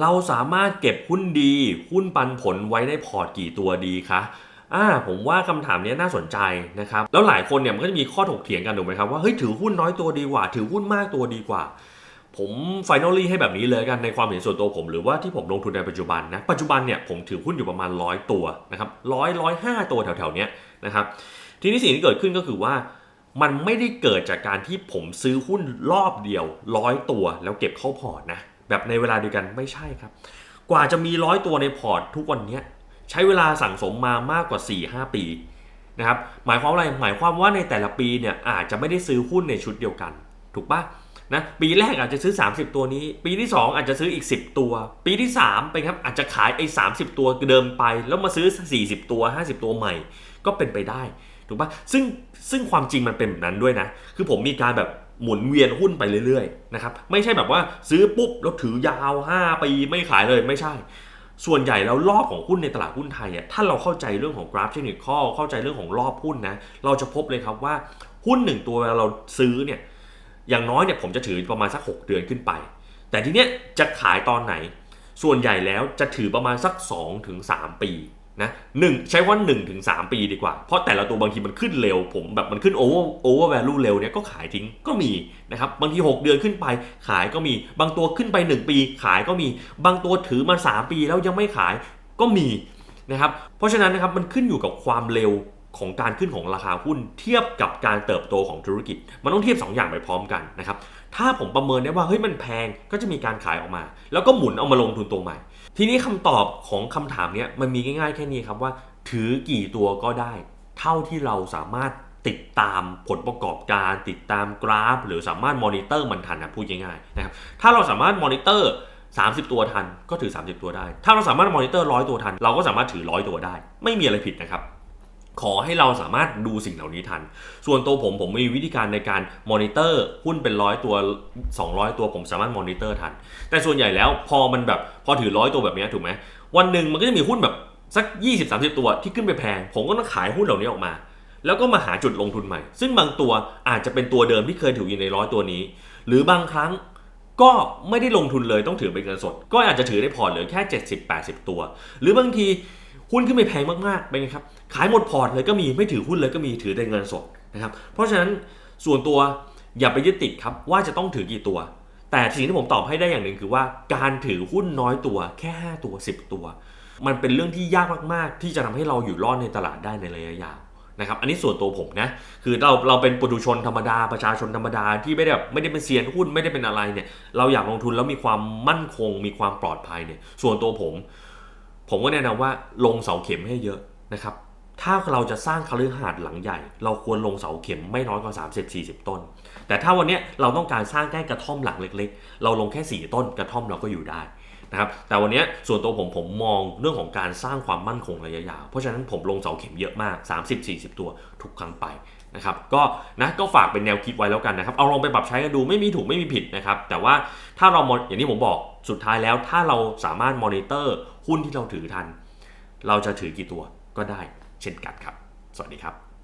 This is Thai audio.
เราสามารถเก็บหุ้นดีหุ้นปันผลไว้ในพอร์ตกี่ตัวดีคะอ่าผมว่าคำถามนี้น่าสนใจนะครับแล้วหลายคนเนี่ยมันก็จะมีข้อถกเถียงกันถูกไหมครับว่าเฮ้ยถือหุ้นน้อยตัวดีกว่า ถือหุ้นมากตัวดีกว่า ผมไฟนอลลี่ให้แบบนี้เลยกันในความเห็นส่วนตัวผมหรือว่าที่ผมลงทุนในปัจจุบันนะปัจจุบันเนี่ยผมถือหุ้นอยู่ประมาณร้อยตัวนะครับร้อยร้อยห้าตัวแถวๆเนี้ยนะครับทีนี้สิ่งที่เกิดขึ้นก็คือว่ามันไม่ได้เกิดจากการที่ผมซื้อหุ้นรอบเดียวร้อยตัวแล้วเก็บเข้าพอร์ตนะ แบบในเวลาเดียวกันไม่ใช่ครับ กว่าจะมีร้อยตัวในพอร์ตทุกวันนี้ใช้เวลาสั่งสมมามากกว่า 4-5 ปีนะครับหมายความว่าอะไรหมายความว่าในแต่ละปีเนี่ยอาจจะไม่ได้ซื้อหุ้นในชุดเดียวกัน ถูกปะนะปีแรกอาจจะซื้อ 30 ตัวนี้ ปีที่ 2 อาจจะซื้ออีก 10 ตัว ปีที่ 3 ไปครับอาจจะขายไอ้30 ตัวเดิมไป แล้วมาซื้อ 40 ตัว 50 ตัวใหม่ ก็เป็นไปได้ถูกปะซึ่งซึ่งความจริงมันเป็นแบบนั้นด้วยนะ คือผมมีการแบบ หมุนเวียนหุ้นไปเรื่อยๆนะครับไม่ใช่แบบว่าซื้อปุ๊บแล้วถือยาว 5 ปีไม่ขายเลยไม่ใช่ ส่วนใหญ่แล้วรอบของหุ้นในตลาดหุ้นไทยอะถ้าเราเข้าใจเรื่องของกราฟเทคนิคข้อเข้าใจเรื่องของรอบหุ้นนะเราจะพบเลยครับว่าหุ้นหนึ่งตัวเวลาเราซื้อเนี่ยอย่างน้อยเนี่ยผมจะถือประมาณสัก 6 เดือนขึ้นไป แต่ทีเนี้ยจะขายตอนไหน ส่วนใหญ่แล้วจะถือประมาณสัก 2-3 ปี นะหนึ่งใช้ว่า1ถึง3ปีดีกว่า เพราะแต่ละตัวบางทีมันขึ้นเร็ว ผมแบบมันขึ้นโอเวอร์โอเวอร์แวลูเร็วเนี่ยก็ขายทิ้งก็มีนะครับบางที 6 เดือนขึ้นไปขายก็มี บางตัวขึ้นไป 1 ปีขายก็มี บางตัวถือมา 3 ปีแล้วยังไม่ขายก็มีนะครับเพราะฉะนั้นนะครับมันขึ้นอยู่กับความเร็วของการขึ้นของราคาหุ้นเทียบกับการเติบโตของธุรกิจ มันต้องเทียบ 2 อย่างไปพร้อมกันนะครับ ถ้าผมประเมินได้ว่าเฮ้ยมันแพงก็จะมีการขายออกมา แล้วก็หมุนเอามาลงทุนตัวใหม่ ทีนี้คำตอบของคำถามเนี้ยมันมีง่ายๆแค่นี้ครับว่า ถือกี่ตัวก็ได้ เท่าที่เราสามารถติดตามผลประกอบการ ติดตามกราฟ หรือสามารถมอนิเตอร์มันทันนะพูดง่ายๆนะครับถ้าเราสามารถมอนิเตอร์ 30 ตัวทันก็ถือ 30 ตัวได้ ถ้าเราสามารถมอนิเตอร์ร้อยตัวทัน เราก็สามารถถือร้อยตัวได้ ไม่มีอะไรผิดนะครับ ขอให้เราสามารถดูสิ่งเหล่านี้ทัน ส่วนตัวผมผมมีวิธีการในการมอนิเตอร์หุ้นเป็นร้อยตัว 200 ตัวผมสามารถมอนิเตอร์ทัน แต่ส่วนใหญ่แล้วพอมันแบบพอถือร้อยตัวแบบนี้ถูกไหมวันหนึ่งมันก็จะมีหุ้นแบบสัก 20-30 ตัวที่ขึ้นไปแพง ผมก็ต้องขายหุ้นเหล่านี้ออกมา แล้วก็มาหาจุดลงทุนใหม่ ซึ่งบางตัวอาจจะเป็นตัวเดิมที่เคยถืออยู่ในร้อยตัวนี้ หรือบางครั้งก็ไม่ได้ลงทุนเลยต้องถือเป็นเงินสด ก็อาจจะถือได้พอร์ตเหลือแค่ 70-80 ตัว หรือบางที หุ้นขึ้นไปแพงมากๆเป็นไงครับขายหมดพอร์ตเลยก็มีไม่ถือหุ้นเลยก็มีถือแต่เงินสดนะครับเพราะฉะนั้นส่วนตัวอย่าไปยึดติดครับว่าจะต้องถือกี่ตัว แต่สิ่งที่ผมตอบให้ได้อย่างหนึ่งคือว่าการถือหุ้นน้อยตัวแค่ 5 ตัว 10 ตัว มันเป็นเรื่องที่ยากมากๆ ที่จะทำให้เราอยู่รอดในตลาดได้ในระยะยาวนะครับอันนี้ส่วนตัวผมนะคือเราเราเป็นปุถุชนธรรมดาประชาชนธรรมดาที่ไม่ได้แบบไม่ได้เป็นเซียนหุ้นไม่ได้เป็นอะไรเนี่ยเราอยากลงทุนแล้วมีความมั่นคง มีความปลอดภัยเนี่ยส่วนตัวผม ผมก็แนะนำว่าลงเสาเข็มให้เยอะนะครับ ถ้าเราจะสร้างคฤหาสน์หลังใหญ่ เราควรลงเสาเข็มไม่น้อยกว่า 30-40 ต้น แต่ถ้าวันนี้เราต้องการสร้างแค่กระท่อมหลังเล็ก ๆ เราลงแค่ 4 ต้นกระท่อมเราก็อยู่ได้นะครับ แต่วันนี้ส่วนตัวผมผมมองเรื่องของการสร้างความมั่นคงระยะยาว เพราะฉะนั้นผมลงเสาเข็มเยอะมาก 30-40 ตัวทุกครั้งไปนะครับก็นะก็ฝากเป็นแนวคิดไว้แล้วกันนะครับ เอาลองไปปรับใช้กันดูไม่มีถูกไม่มีผิดนะครับ แต่ว่าถ้าเราอย่างที่ผมบอก สุดท้ายแล้วถ้าเราสามารถมอนิเตอร์หุ้นที่เราถือทัน เราจะถือกี่ตัวก็ได้เช่นกันครับ สวัสดีครับ